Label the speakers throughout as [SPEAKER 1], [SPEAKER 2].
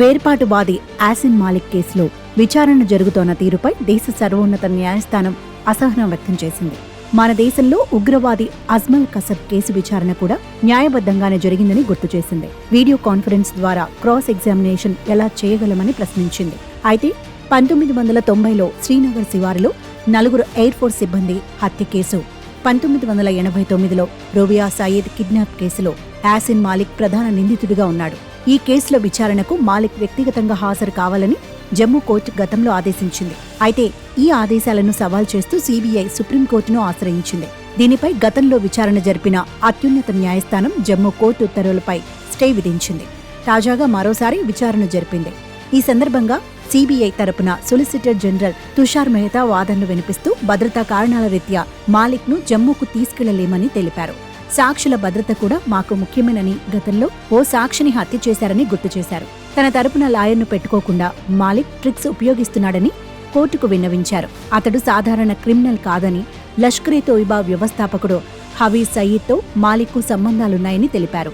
[SPEAKER 1] వేర్పాటువాది యాసిన్ మాలిక్ కేసులో విచారణ జరుగుతోన్న తీరుపై దేశ సర్వోన్నత న్యాయస్థానం అసహనం వ్యక్తం చేసింది. మన దేశంలో ఉగ్రవాది అజ్మల్ కసబ్ కేసు విచారణ కూడా న్యాయబద్ధంగానే జరిగిందని గుర్తు చేసింది. వీడియో కాన్ఫరెన్స్ ద్వారా క్రాస్ ఎగ్జామినేషన్ ఎలా చేయగలమని ప్రశ్నించింది. అయితే పంతొమ్మిది వందల తొంభైలో శ్రీనగర్ శివారులో నలుగురు ఎయిర్ ఫోర్స్ సిబ్బంది హత్య కేసు పంతొమ్మిది వందల ఎనభై తొమ్మిదిలో రోబియా సయీద్ కిడ్నాప్ కేసులో యాసిన్ మాలిక్ ప్రధాన నిందితుడిగా ఉన్నాడు. ఈ కేసుల విచారణకు మాలిక్ వ్యక్తిగతంగా హాజరు కావాలని జమ్మూ కోర్టు గతంలో ఆదేశించింది. అయితే ఈ ఆదేశాలను సవాల్ చేస్తూ సీబీఐ సుప్రీంకోర్టును ఆశ్రయించింది. దీనిపై గతంలో విచారణ జరిపిన అత్యున్నత న్యాయస్థానం జమ్మూ కోర్టు ఉత్తర్వులపై స్టే విధించింది. తాజాగా మరోసారి విచారణ జరిపింది. ఈ సందర్భంగా సీబీఐ తరపున సొలిసిటర్ జనరల్ తుషార్ మెహతా వాదనలు వినిపిస్తూ భద్రతా కారణాల రీత్యా మాలిక్ను జమ్మూకు తీసుకెళ్ళలేమని తెలిపారు. సాక్షుల భద్రత కూడా మాకు ముఖ్యమేనని గతంలో ఓ సాక్షిని హత్య చేశారని గుర్తు చేశారు. తన తరపున లాయర్ను పెట్టుకోకుండా మాలిక్ ట్రిక్స్ ఉపయోగిస్తున్నాడని కోర్టుకు విన్నవించారు. అతడు సాధారణ క్రిమినల్ కాదని లష్కరే తోయిబా వ్యవస్థాపకుడు హవీ సయీద్తో మాలిక్కు సంబంధాలున్నాయని తెలిపారు.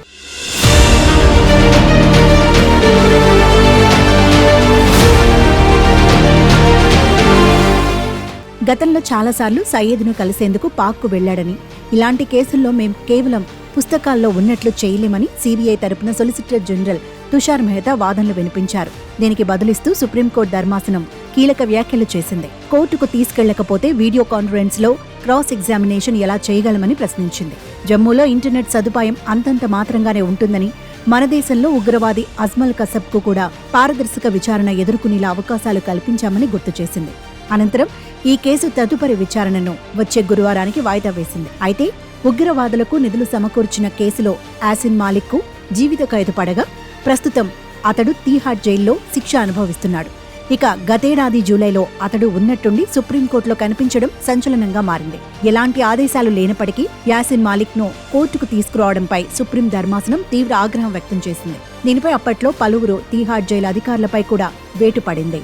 [SPEAKER 1] గతంలో చాలాసార్లు సయ్యద్ను కలిసేందుకు పాక్కు వెళ్ళాడని ఇలాంటి కేసుల్లో మేం కేవలం పుస్తకాల్లో ఉన్నట్లు చేయలేమని సీబీఐ తరపున సొలిసిటర్ జనరల్ తుషార్ మెహతా వాదనలు వినిపించారు. దీనికి బదులిస్తూ సుప్రీంకోర్టు ధర్మాసనం కీలక వ్యాఖ్యలు చేసింది. కోర్టుకు తీసుకెళ్ళకపోతే వీడియో కాన్ఫరెన్స్లో క్రాస్ ఎగ్జామినేషన్ ఎలా చేయగలమని ప్రశ్నించింది. జమ్మూలో ఇంటర్నెట్ సదుపాయం అంతంత మాత్రంగానే ఉంటుందని మన దేశంలో ఉగ్రవాది అజ్మల్ కసబ్కు కూడా పారదర్శక విచారణ ఎదుర్కొనేలా అవకాశాలు కల్పించామని గుర్తు చేసింది. అనంతరం ఈ కేసు తదుపరి విచారణను వచ్చే గురువారానికి వాయిదా వేసింది. అయితే ఉగ్రవాదులకు నిధులు సమకూర్చిన కేసులో యాసిన్ మాలిక్కు జీవిత ఖైదు పడగా ప్రస్తుతం అతడు తీహార్ జైల్లో శిక్ష అనుభవిస్తున్నాడు. ఇక గతేడాది జూలైలో అతడు ఉన్నట్టుండి సుప్రీంకోర్టులో కనిపించడం సంచలనంగా మారింది. ఎలాంటి ఆదేశాలు లేనప్పటికీ యాసిన్ మాలిక్ను కోర్టుకు తీసుకురావడంపై సుప్రీం ధర్మాసనం తీవ్ర ఆగ్రహం వ్యక్తం చేసింది. దీనిపై అప్పట్లో పలువురు తీహార్ జైలు అధికారులపై కూడా వేటు పడింది.